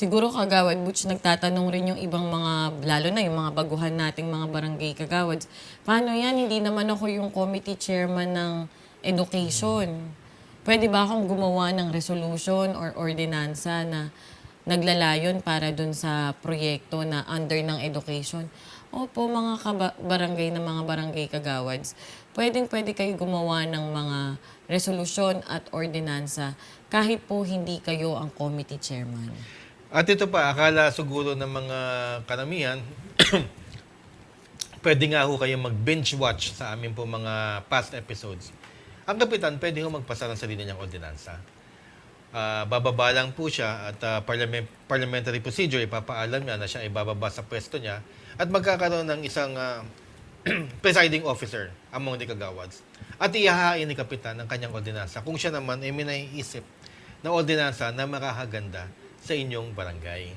Siguro kagawad Butch, nagtatanong rin yung ibang mga, lalo na yung mga baguhan nating mga barangay kagawads. Paano yan? Hindi naman ako yung committee chairman ng education. Pwede ba akong gumawa ng resolution or ordinansa na naglalayon para dun sa proyekto na under ng education? Opo, mga barangay na mga barangay kagawads, pwedeng pwede kayo gumawa ng mga resolusyon at ordinansa kahit po hindi kayo ang committee chairman. At ito pa, akala siguro ng mga karamihan, pwede nga ho kayo mag-binge watch sa amin po mga past episodes. Ang kapitan, pwede ho magpasa ng sarili niyang ordinansa. Ah, bababa lang po siya at ah, parliament, parliamentary procedure, ipapaalam niya na siya ay bababa sa pwesto niya at magkakaroon ng isang ah, presiding officer among the kagawads. At ihahain ni kapitan ang kanyang ordinansa kung siya naman ay may naiisip na ordinansa na makakaganda sa inyong barangay.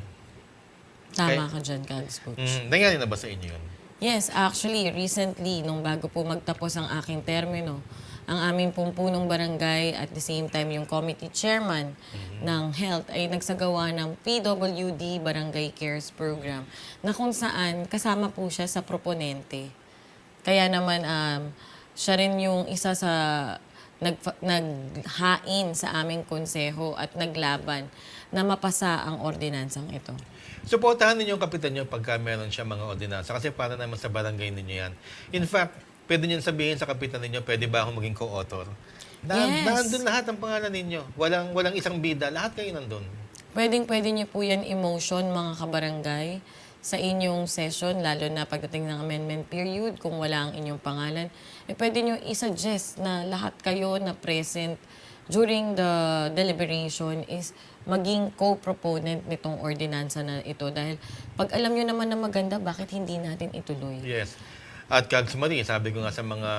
Tama ka dyan, Kags Butch. Mm, nangyari na ba sa inyo yun? Yes, actually, recently, nung bago po magtapos ang aking termino, ang aming pong punong barangay at the same time yung committee chairman ng health ay nagsagawa ng PWD Barangay Cares Program na kung saan kasama po siya sa proponente. Kaya naman um, siya rin yung isa sa nag, naghain sa aming konseho at naglaban na mapasa ang ordinansang ito. Suportahan ninyo ang kapitan nyo pagka meron siya mga ordinansa kasi para naman sa barangay ninyo yan. In fact, pwede nyo sabihin sa kapitan ninyo, pwede ba akong maging co-author? Na, Yes. Nandun lahat ang pangalan ninyo. Walang, walang isang bida. Lahat kayo nandun. Pwedeng pwede niyo po yan emotion mga kabarangay sa inyong session, lalo na pagdating ng amendment period, kung wala ang inyong pangalan, eh pwede niyo i-suggest na lahat kayo na present during the deliberation is maging co-proponent nitong ordinansa na ito. Dahil pag alam niyo naman na maganda, bakit hindi natin ituloy? Yes. At Kags Marie, sabi ko nga sa mga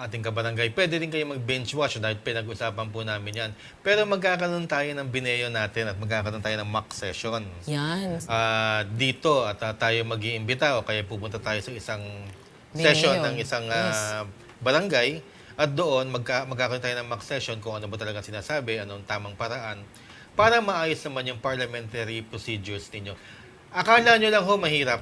ating kabarangay, pwede rin kayo mag-bench watch dahil pinag-usapan po namin yan. Pero magkakaroon tayo ng bineo natin at magkakaroon tayo ng mock session. Yan. Ah, dito at ah, tayo mag iimbita o kaya pupunta tayo sa isang Bineo. session ng isang ah, Yes. barangay at doon magka, magkakaroon tayo ng mock session kung ano ba talaga sinasabi, anong tamang paraan para maayos naman yung parliamentary procedures ninyo. Akala nyo lang ho mahirap,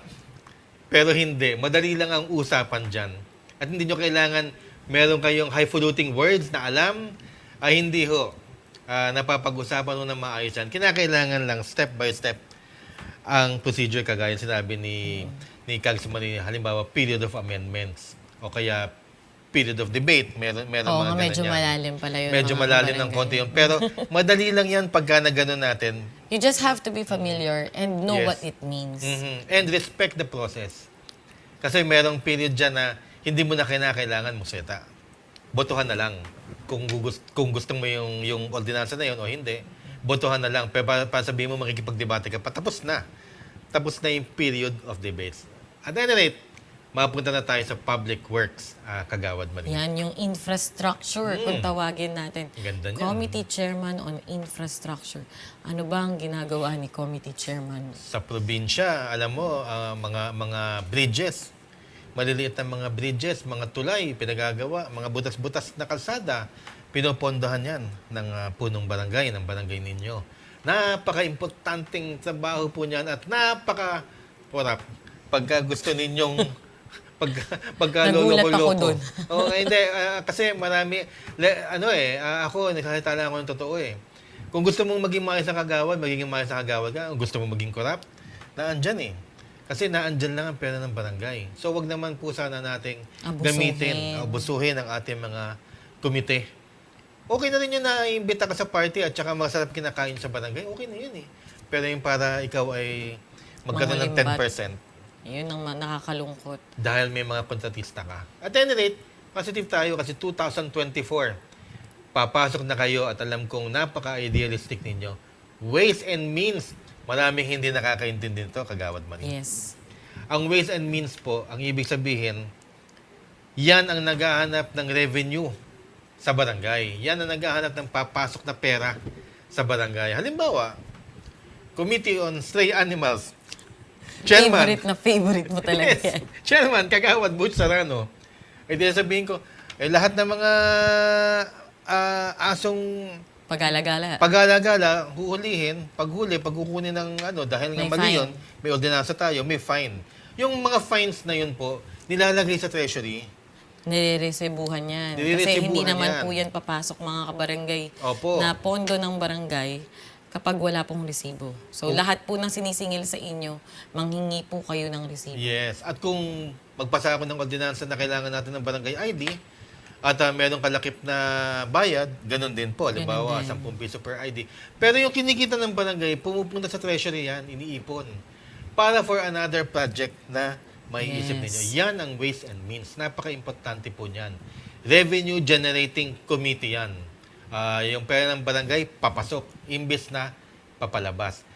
pero hindi. Madali lang ang usapan dyan. At hindi nyo kailangan meron kayong highfalutin words na alam, ay hindi ho. Ah, napapag-usapan mo na maayos yan. Kinakailangan lang step by step ang procedure kagaya sinabi ni ni Kags Mani, halimbawa period of amendments o kaya period of debate meron meron Oo mga nga, ganun medyo yan. malalim pala yun. medyo mga malalim ng kabarangay. konti yun pero madali lang yan pagka na ganun natin You just have to be familiar and know Yes. what it means. Mhm. and respect the process kasi merong period dyan na hindi mo na kinakailangan museta botohan na lang kung gusto, kung gusto mo yung yung ordinansa na yun o hindi botohan na lang pero para, para sabihin mo makikipagdebate ka pa tapos na tapos na yung period of debates at any rate mapunta na tayo sa public works ah, kagawad Maria Yan, yung infrastructure, kung tawagin natin. Mm. Ganda niyan. Committee Chairman on Infrastructure. Ano ba ang ginagawa ni Committee Chairman? sa probinsya, alam mo, ah, mga mga bridges, maliliit na mga bridges, mga tulay, pinagagawa, mga butas-butas na kalsada, pinopondohan yan ng ah, punong barangay, ng barangay ninyo. Napaka-importanting trabaho po niyan at napaka porap pagka gusto ninyong pag pagka Nagulat ako lolo-loko. dun. Oo, hindi ah, kasi marami le- ano eh, ah, ako nagsalita lang ako ng totoo eh. Kung gusto mong maging maayos sa kagawad, magiging maayos sa kagawad ka. Kung gusto mong maging corrupt, naandyan eh. Kasi naandyan lang ang pera ng barangay. So wag naman po sana nating Abusuhin. gamitin, abusuhin ang ating mga komite. Okay na rin yun na imbita ka sa party at saka masarap kinakain sa barangay. Okay na yun eh. Pero yung para ikaw ay magkaroon ng Mangulimbat. 10% Yun ang ma- nakakalungkot. dahil may mga kontratista ka. At any rate, positive tayo kasi 2024, papasok na kayo at alam kong napaka-idealistic ninyo. Ways and means, maraming hindi nakakaintindi nito, kagawad man. Yes. Ang ways and means po, ang ibig sabihin, yan ang naghahanap ng revenue sa barangay. Yan ang naghahanap ng papasok na pera sa barangay. Halimbawa, Committee on Stray Animals. Chairman, Favorite na favorite mo talaga Yes. yan. Chairman, Kagawad Butch Sarano. Eh di sabihin ko, eh lahat ng mga ah, asong Pag-alagala. Pag-alagala, huhulihin, paghuli, pagkukunin ng ano, dahil nga May mali yun, may ordinansa tayo, may fine. Yung mga fines na yun po, nilalagay sa treasury. Nireresebuhan yan. Kasi Nireresebuhan hindi naman yan. po yan papasok mga kabarangay Opo. na pondo ng barangay kapag wala pong resibo. So lahat po ng sinisingil sa inyo, manghingi po kayo ng resibo. Yes. At kung magpasa ako ng ordinansa na kailangan natin ng barangay ID, at uh, merong kalakip na bayad, ganun din po. Halimbawa, Ganun 10 din. piso per ID. Pero yung kinikita ng barangay, pumupunta sa treasury yan, iniipon. Para for another project na may isip Yes. ninyo. Yan ang ways and means. Napaka-importante po niyan. Revenue Generating Committee yan. Ah, yung pera ng barangay, papasok. Imbes na papalabas.